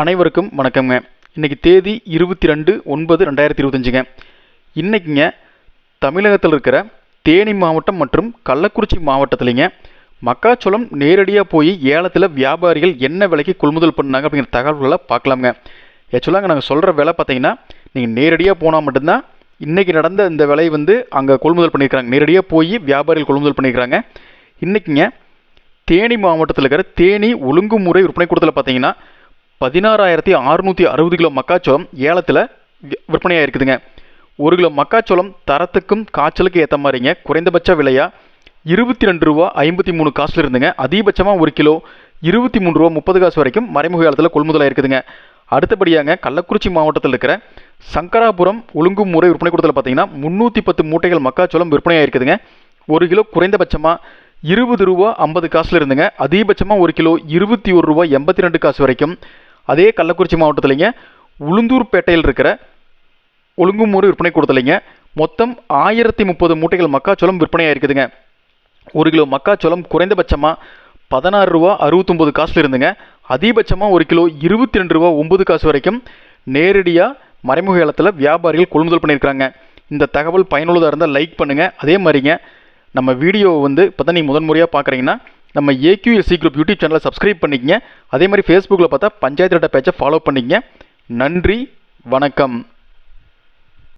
அனைவருக்கும் வணக்கம்ங்க. இன்றைக்கி தேதி இருபத்தி ரெண்டு ஒன்பது ரெண்டாயிரத்தி இருபத்தஞ்சுங்க. இன்றைக்கிங்க தமிழகத்தில் இருக்கிற தேனி மாவட்டம் மற்றும் கள்ளக்குறிச்சி மாவட்டத்துலைங்க மக்காச்சோளம் நேரடியாக போய் ஏலத்தில் வியாபாரிகள் என்ன விலைக்கு கொள்முதல் பண்ணாங்க அப்படிங்கிற தகவல்களை பார்க்கலாமுங்க. ஆக்சுவலாக நாங்கள் சொல்கிற விலை பார்த்தீங்கன்னா நீங்கள் நேரடியாக போனால் மட்டும்தான் இன்றைக்கி நடந்த இந்த விலை வந்து அங்கே கொள்முதல் பண்ணியிருக்கிறாங்க நேரடியாக போய் வியாபாரிகள் கொள்முதல் பண்ணியிருக்கிறாங்க இன்றைக்கிங்க தேனி மாவட்டத்தில் இருக்கிற தேனி ஒழுங்குமுறை விற்பனை கூடத்தில் பார்த்தீங்கன்னா பதினாறாயிரத்தி அறுநூற்றி அறுபது கிலோ மக்காச்சோளம் ஏலத்தில் வி- விற்பனையாக இருக்குதுங்க ஒரு கிலோ மக்காச்சோளம் தரத்துக்கும் காய்ச்சலுக்கு ஏற்ற மாதிரிங்க. குறைந்தபட்ச விலையா இருபத்தி ரெண்டு ரூபா ஐம்பத்தி மூணு காசுல இருந்துங்க அதிகபட்சமாக ஒரு கிலோ இருபத்தி மூணு ரூபா முப்பது காசு வரைக்கும் மறைமுக ஏலத்தில் கொள்முதலாக இருக்குதுங்க அடுத்தபடியாங்க கள்ளக்குறிச்சி மாவட்டத்தில் இருக்கிற சங்கராபுரம் ஒழுங்குமுறை விற்பனை கூடத்தில் பார்த்தீங்கன்னா முந்நூற்றி பத்து மூட்டைகள் மக்காச்சோளம் விற்பனையாக இருக்குதுங்க ஒரு கிலோ குறைந்தபட்சமாக இருபது ரூபா ஐம்பது காசுல இருந்துங்க அதிகபட்சமாக ஒரு கிலோ இருபத்தி ஒரு ரூபா எண்பத்தி ரெண்டு காசு வரைக்கும் அதே கள்ளக்குறிச்சி மாவட்டத்துலைங்க உளுந்தூர்பேட்டையில் இருக்கிற ஒழுங்குமுறை விற்பனை கூடத்துலைங்க மொத்தம் ஆயிரத்தி முப்பது மூட்டைகள் மக்காச்சோளம் விற்பனையாக இருக்குதுங்க. ஒரு கிலோ மக்காச்சோளம் குறைந்தபட்சமாக பதினாறு ரூபா அறுபத்தொம்பது காசுல இருந்துங்க. அதிகபட்சமாக ஒரு கிலோ இருபத்தி ரெண்டு ரூபா ஒம்பது காசு வரைக்கும் நேரடியாக மறைமுக ஏலத்தில் வியாபாரிகள் கொள்முதல் பண்ணியிருக்காங்க இந்த தகவல் பயனுள்ளதாக இருந்தால் லைக் பண்ணுங்கள் அதே மாதிரிங்க நம்ம வீடியோவை வந்து இப்போ தான் நீங்கள் முதன் முறையாக பார்க்குறீங்கன்னா நம்ம ஏக்யூஎஸ்சி குரூப் யூடியூப் சேனலை சப்ஸ்கிரைப் பண்ணிக்கங்க. அதே மாதிரி ஃபேஸ்புக்கில் பார்த்தா பஞ்சாயத்து ரெட்ட பேச்சை ஃபாலோ பண்ணிக்கங்க. நன்றி வணக்கம்.